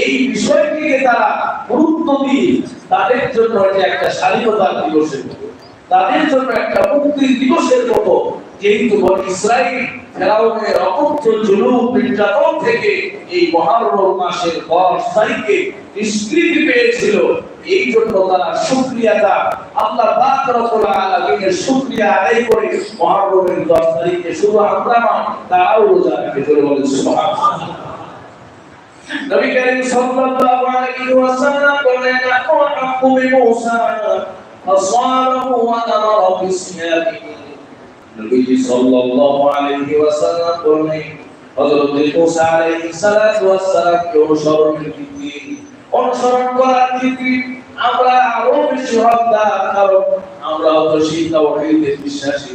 এই বিষয়টিকে তারা গুরুত্ব দিয়ে তাদের জন্য এটা একটা স্বাধীনতার দিবসের তাদের জন্য একটা মুক্তির দিবসের মতো, যেহেতু বনি ইসরাইল ফেরাউনের জুলুম নির্যাতন থেকে এই মাসের দশ তারিখে পেয়েছিল, এই জন্য তারা শুকরিয়াটা আল্লাহ শুকরিয়া আদায় করে দশ তারিখে শুধু আমরা নয়, তারাও রোজা রাখে সুবহানাল্লাহ। নবী করিম সাল্লাল্লাহু আলাইহি ওয়াসাল্লাম বলেন, এখন হাক্কু বিমূসা ফাসারাহু ওয়া আমারা বিসিয়ামিহি নবী সাল্লাল্লাহু আলাইহি ওয়াসাল্লাম বলেন হযরত মূসা আলাইহিস সালাতু ওয়াস সালামকে অনুসরণের ভিত্তি অনুসরণ করার ভিত্তি আমরা আরও বেশি হকদার কারণ আমরা তো তাওহীদে বিশ্বাসী।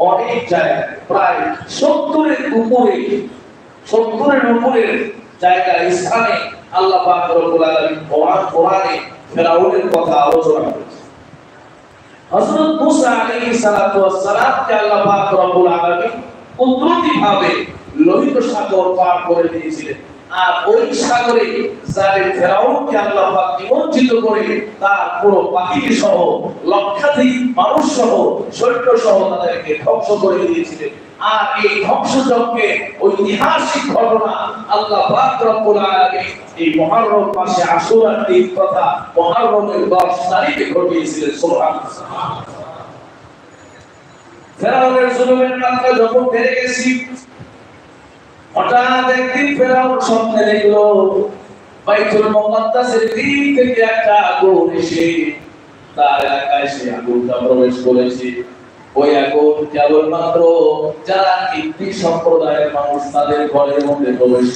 অনেক জায়গায় প্রায় 70 এর উপরে 70 এর উপরে জায়গায় স্থানে আল্লাহ পাক রব্বুল আলামিন কোরআন, কোরআনে ফেরাউনের কথা আলোচনা করেছে হযরত মুসা আলাইহিস সালাতু ওয়াস সালামকে আল্লাহ পাক রব্বুল আলামিন কুদরতিভাবে লোহিত সাগর পার করে দিয়েছিলেন। আর ওই সাগরে জালিম ফেরাউনকে আল্লাহ পাক নিমজ্জিত করে, তার পুরো বাহিনী সহ লক্ষাধিক মানুষ সহ সৈন্য সহ তাদেরকে ধ্বংস করে দিয়েছিলেন। আর এই ধ্বংসযজ্ঞে ঐতিহাসিক ঘটনা আল্লাহ পাক রব্বুল আলামিন এই মহররম মাসে আশুরার দিন তথা মহররমের 10 তারিখে ঘটিয়েছিলেন, সুবহানাল্লাহ। ফেরাউনের জুলুমের মাত্রা যখন বেড়ে গেছি হঠাৎ একদিন ফেরাউন স্বপ্নে দেখল বাইতুল মুকাদ্দাসের দিক থেকে একটা আগুন এসে, তার এলাকায় সে আগুনটা প্রবেশ করেছে। ওই আগুন কেবলমাত্র যারা ইবলি সম্প্রদায়ের মানুষ তাদের ঘরের মধ্যে প্রবেশ